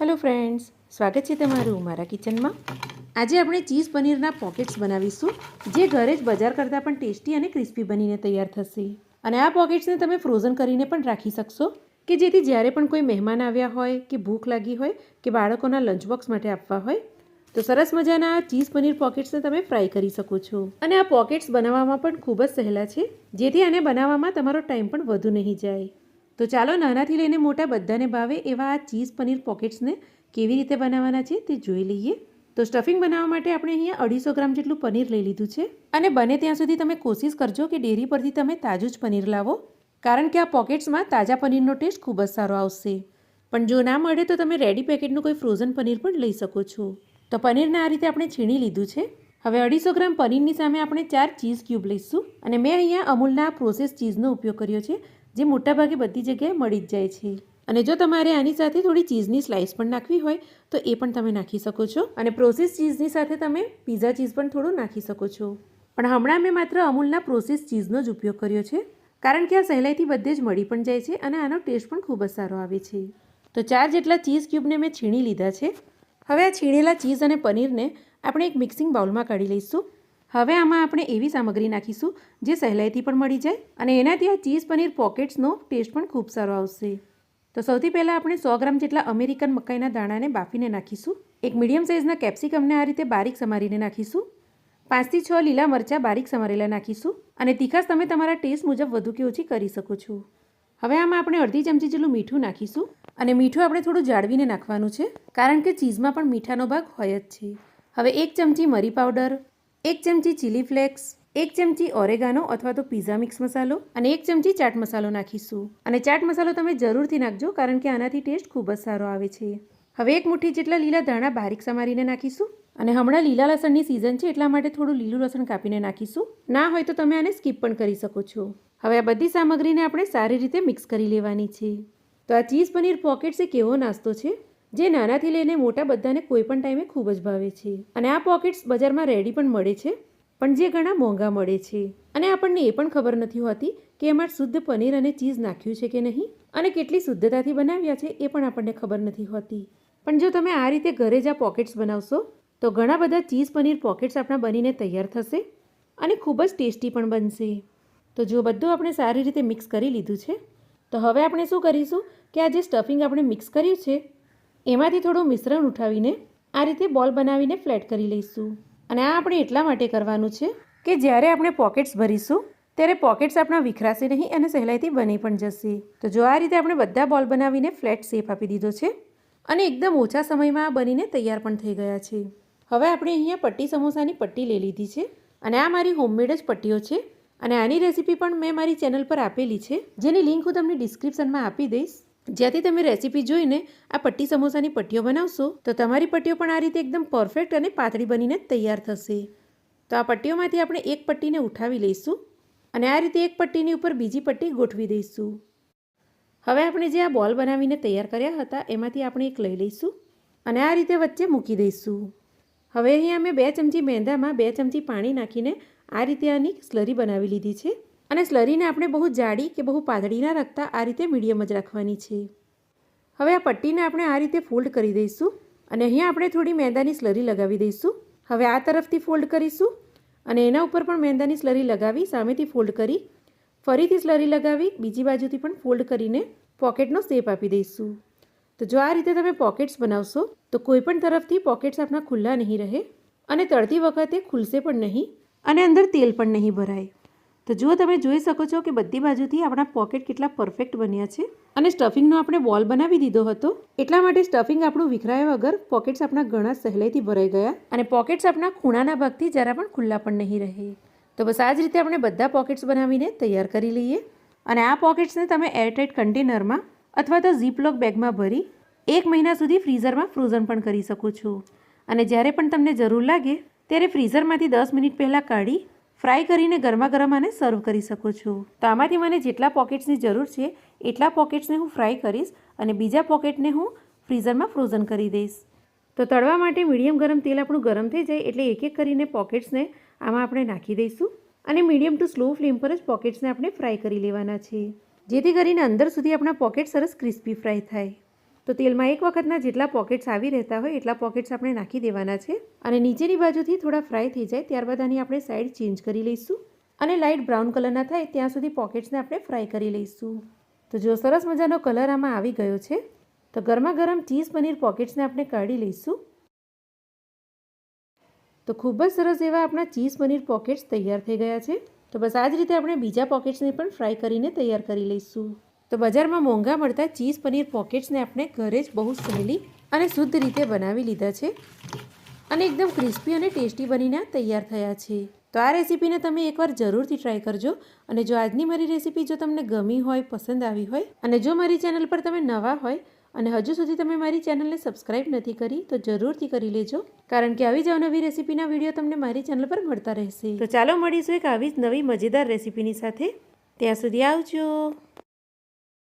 Hello friends સ્વાગત છે તમારું મારા કિચનમાં આજે આપણે ચીઝ પનીરના પોકેટ્સ બનાવીશું, જે ઘરે જ બજાર કરતાં પણ ટેસ્ટી અને ક્રિસ્પી બનીને તૈયાર થશે. અને આ પોકેટ્સને તમે ફ્રોઝન કરીને પણ રાખી શકશો, કે જેથી જ્યારે પણ કોઈ મહેમાન આવ્યા હોય, કે ભૂખ લાગી હોય, કે બાળકોના લંચ બોક્સ માટે આપવા હોય, તો સરસ મજાના ચીઝ પનીર પોકેટ્સને તમે ફ્રાય કરી શકો છો. અને આ પોકેટ્સ બનાવવામાં પણ ખૂબ જ સહેલા છે, જેથી આને બનાવવામાં તમારો ટાઈમ પણ વધુ નહીં જાય. તો ચાલો નાનાથી લઈને મોટા બધાને ભાવે એવા આ ચીઝ પનીર પોકેટ્સને કેવી રીતે બનાવવાના છે તે જોઈ લઈએ. તો સ્ટફિંગ બનાવવા માટે આપણે અહીંયા અઢીસો ગ્રામ જેટલું પનીર લઈ લીધું છે. અને બને ત્યાં સુધી તમે કોશિશ કરજો કે ડેરી પરથી તમે તાજું જ પનીર લાવો, કારણ કે આ પોકેટ્સમાં તાજા પનીરનો ટેસ્ટ ખૂબ જ સારો આવશે. પણ જો ના મળે તો તમે રેડી પેકેટનું કોઈ ફ્રોઝન પનીર પણ લઈ શકો છો. તો પનીરને આ રીતે આપણે છીણી લીધું છે. હવે અઢીસો ગ્રામ પનીરની સામે આપણે ચાર ચીઝ ક્યુબ લઈશું અને મેં અહીંયા અમૂલના પ્રોસેસ ચીઝનો ઉપયોગ કર્યો છે, જે મોટાભાગે બધી જગ્યાએ મળી જ જાય છે. અને જો તમારે આની સાથે થોડી ચીઝની સ્લાઇસ પણ નાખવી હોય, તો એ પણ તમે નાખી શકો છો. અને પ્રોસેસ ચીઝની સાથે તમે પીઝા ચીઝ પણ થોડું નાખી શકો છો. પણ હમણાં મેં માત્ર અમૂલના પ્રોસેસ ચીઝનો જ ઉપયોગ કર્યો છે, કારણ કે આ સહેલાઈથી બધે જ મળી પણ જાય છે અને આનો ટેસ્ટ પણ ખૂબ જ સારો આવે છે. તો ચાર જેટલા ચીઝ ક્યુબને મેં છીણી લીધા છે. હવે આ છીણેલા ચીઝ અને પનીરને આપણે એક મિક્સિંગ બાઉલમાં કાઢી લઈશું. હવે આમાં આપણે એવી સામગ્રી નાખીશું જે સહેલાઈથી પણ મળી જાય અને એનાથી આ ચીઝ પનીર પોકેટ્સનો ટેસ્ટ પણ ખૂબ સારો આવશે. તો સૌથી પહેલાં આપણે સો ગ્રામ જેટલા અમેરિકન મકાઈના દાણાને બાફીને નાખીશું. એક મીડિયમ સાઇઝના કેપ્સિકમને આ રીતે બારીક સમારીને નાખીશું. પાંચથી છ લીલા મરચાં બારીક સમારેલા નાખીશું અને તીખાસ તમે તમારા ટેસ્ટ મુજબ વધુ કે ઓછી કરી શકો છો. હવે આમાં આપણે અડધી ચમચી જેટલું મીઠું નાખીશું. અને મીઠું આપણે થોડું જાળવીને નાખવાનું છે, કારણ કે ચીઝમાં પણ મીઠાનો ભાગ હોય જ છે. હવે એક ચમચી મરી પાવડર, એક ચમચી ચીલી ફ્લેક્સ, એક ચમચી ઓરેગાનો અથવા તો પીઝા મિક્સ મસાલો અને એક ચમચી ચાટ મસાલો નાખીશું. અને ચાટ મસાલો તમે જરૂરથી નાખજો, કારણ કે આનાથી ટેસ્ટ ખૂબ જ સારો આવે છે. હવે એક મુઠ્ઠી જેટલા લીલા ધાણા બારીક સમારીને નાખીશું. અને હમણાં લીલા લસણની સિઝન છે, એટલા માટે થોડું લીલું લસણ કાપીને નાખીશું. ના હોય તો તમે આને સ્કીપ પણ કરી શકો છો. હવે આ બધી સામગ્રીને આપણે સારી રીતે મિક્સ કરી લેવાની છે. તો આ ચીઝ પનીર પોકેટ્સ એક એવો નાસ્તો છે, જે નાનાથી લઈને મોટા બધાને કોઈ પણ ટાઈમે ખૂબ જ ભાવે છે. અને આ પોકેટ્સ બજારમાં રેડી પણ મળે છે, પણ જે ઘણા મોંઘા મળે છે. અને આપણને એ પણ ખબર નથી હોતી કે એમાં શુદ્ધ પનીર અને ચીઝ નાખ્યું છે કે નહીં, અને કેટલી શુદ્ધતાથી બનાવ્યા છે એ પણ આપણને ખબર નથી હોતી. પણ જો તમે આ રીતે ઘરે જ આ પોકેટ્સ બનાવશો, તો ઘણા બધા ચીઝ પનીર પોકેટ્સ આપણા બનીને તૈયાર થશે અને ખૂબ જ ટેસ્ટી પણ બનશે. તો જો બધું આપણે સારી રીતે મિક્સ કરી લીધું છે, તો હવે આપણે શું કરીશું કે આ જે સ્ટફિંગ આપણે મિક્સ કર્યું છે, એમાંથી થોડું મિશ્રણ ઉઠાવીને આ રીતે બોલ બનાવીને ફ્લેટ કરી લઈશું. અને આ આપણે એટલા માટે કરવાનું છે કે જ્યારે આપણે પોકેટ્સ ભરીશું, ત્યારે પોકેટ્સ આપણા વિખરાશે નહીં અને સહેલાઈથી બની પણ જશે. તો જો આ રીતે આપણે બધા બોલ બનાવીને ફ્લેટ શેપ આપી દીધો છે, અને એકદમ ઓછા સમયમાં આ બનીને તૈયાર પણ થઈ ગયા છે. હવે આપણે અહીંયા પટ્ટી સમોસાની પટ્ટી લઈ લીધી છે, અને આ મારી હોમમેડ જ પટ્ટીઓ છે અને આની રેસીપી પણ મેં મારી ચેનલ પર આપેલી છે. જેની લિંક હું તમને ડિસ્ક્રિપ્શનમાં આપી દઈશ. જ્યાંથી તમે રેસીપી જોઈને આ પટ્ટી સમોસાની પટ્ટીઓ બનાવશો, તો તમારી પટ્ટીઓ પણ આ રીતે એકદમ પરફેક્ટ અને પાતળી બનીને તૈયાર થશે. તો આ પટ્ટીઓમાંથી આપણે એક પટ્ટીને ઉઠાવી લઈશું અને આ રીતે એક પટ્ટીની ઉપર બીજી પટ્ટી ગોઠવી દઈશું. હવે આપણે જે આ બોલ બનાવીને તૈયાર કર્યા હતા, એમાંથી આપણે એક લઈ લઈશું અને આ રીતે વચ્ચે મૂકી દઈશું. હવે અહીંયા અમે બે ચમચી મેંદામાં બે ચમચી પાણી નાખીને આ રીતે આની સ્લરી બનાવી લીધી છે અને સ્લરીને આપણે બહુ જાડી કે બહુ પાતળી ના રાખતા આ રીતે મીડિયમ જ રાખવાની છે. હવે આ પટ્ટીને આપણે આ રીતે ફોલ્ડ કરી દઈશું અને અહીંયા આપણે થોડી મેંદાની સ્લરી લગાવી દઈશું. હવે આ તરફથી ફોલ્ડ કરીશું અને એના ઉપર પણ મેંદાની સ્લરી લગાવી સામેથી ફોલ્ડ કરી ફરીથી સ્લરી લગાવી બીજી બાજુથી પણ ફોલ્ડ કરીને પોકેટનો શેપ આપી દઈશું. તો જો આ રીતે તમે પોકેટ્સ બનાવશો તો કોઈ પણ તરફથી પોકેટ્સ આપણા ખુલ્લા નહીં રહે અને તળતી વખતે ખુલશે પણ નહીં. અને અંદર તેલ પણ નહીં ભરાય. તો જુઓ તમે જોઈ શકો છો કે બધી બાજુથી આપણા પોકેટ કેટલા પરફેક્ટ બન્યા છે. અને સ્ટફિંગનો આપણે બોલ બનાવી દીધો હતો. એટલા માટે સ્ટફિંગ આપણું વિખરાયા વગર પોકેટ્સ આપણા ઘણા સહેલાઈથી ભરાઈ ગયા અને પોકેટ્સ આપણા ખૂણાના ભાગથી જરા પણ ખુલ્લા પણ નહીં રહે. તો બસ આ જ રીતે આપણે બધા પોકેટ્સ બનાવીને તૈયાર કરી લઈએ. અને આ પોકેટ્સને તમે એરટાઇટ કન્ટેનરમાં અથવા તો ઝીપલોક બેગમાં ભરી એક મહિના સુધી ફ્રીઝરમાં ફ્રોઝન પણ કરી શકો છો. અને જ્યારે પણ તમને જરૂર લાગે ત્યારે ફ્રીઝરમાંથી દસ મિનિટ પહેલાં કાઢી, ફ્રાય કરીને ગરમા ગરમ આને સર્વ કરી શકો છો. તો આમાંથી મને જેટલા પોકેટ્સની જરૂર છે, એટલા પોકેટ્સને હું ફ્રાય કરીશ અને બીજા પોકેટને હું ફ્રીઝરમાં ફ્રોઝન કરી દઈશ. તો તળવા માટે મીડિયમ ગરમ તેલ આપણું ગરમ થઈ જાય એટલે એક એક કરીને પોકેટ્સને આમાં આપણે નાખી દઈશું અને મીડિયમ ટુ સ્લો ફ્લેમ પર જ પોકેટ્સને આપણે ફ્રાય કરી લેવાના છે. જેથી કરીને અંદર સુધી આપણા પોકેટ સરસ ક્રિસ્પી ફ્રાય થાય. તો તેલમાં એક વખતના જેટલા પોકેટ્સ આવી રહેતા હોય એટલા પોકેટ્સ આપણે નાખી દેવાના છે. અને નીચેની બાજુથી થોડા ફ્રાય થઈ જાય ત્યારબાદ આની આપણે સાઈડ ચેન્જ કરી લઈશું. અને લાઇટ બ્રાઉન કલરના થાય ત્યાં સુધી પોકેટ્સને આપણે ફ્રાય કરી લઈશું. તો જો સરસ મજાનો કલર આમાં આવી ગયો છે, તો ગરમા ગરમ ચીઝ પનીર પોકેટ્સને આપણે કાઢી લઈશું. તો ખૂબ જ સરસ એવા આપણા ચીઝ પનીર પોકેટ્સ તૈયાર થઈ ગયા છે. તો બસ આ જ રીતે આપણે બીજા પોકેટ્સને પણ ફ્રાય કરીને તૈયાર કરી લઈશું. તો બજારમાં મોંઘા મળતા ચીઝ પનીર પોકેટ્સને આપણે ઘરે જ બહુ સહેલી અને શુદ્ધ રીતે બનાવી લીધા છે અને એકદમ ક્રિસ્પી અને ટેસ્ટી બનીને તૈયાર થયા છે. તો આ રેસીપીને તમે એકવાર જરૂરથી ટ્રાય કરજો અને જો આજની મારી રેસીપી જો તમને ગમી હોય, પસંદ આવી હોય અને જો મારી ચેનલ પર તમે નવા હોય અને હજુ સુધી તમે મારી ચેનલને સબસ્ક્રાઇબ નથી કરી તો જરૂરથી કરી લેજો કારણ કે આવી જ નવી રેસીપીના વીડિયો તમને મારી ચેનલ પર મળતા રહેશે. તો ચાલો મળીશું એક આવી જ નવી મજેદાર રેસીપીની સાથે. ત્યાં સુધી આવજો.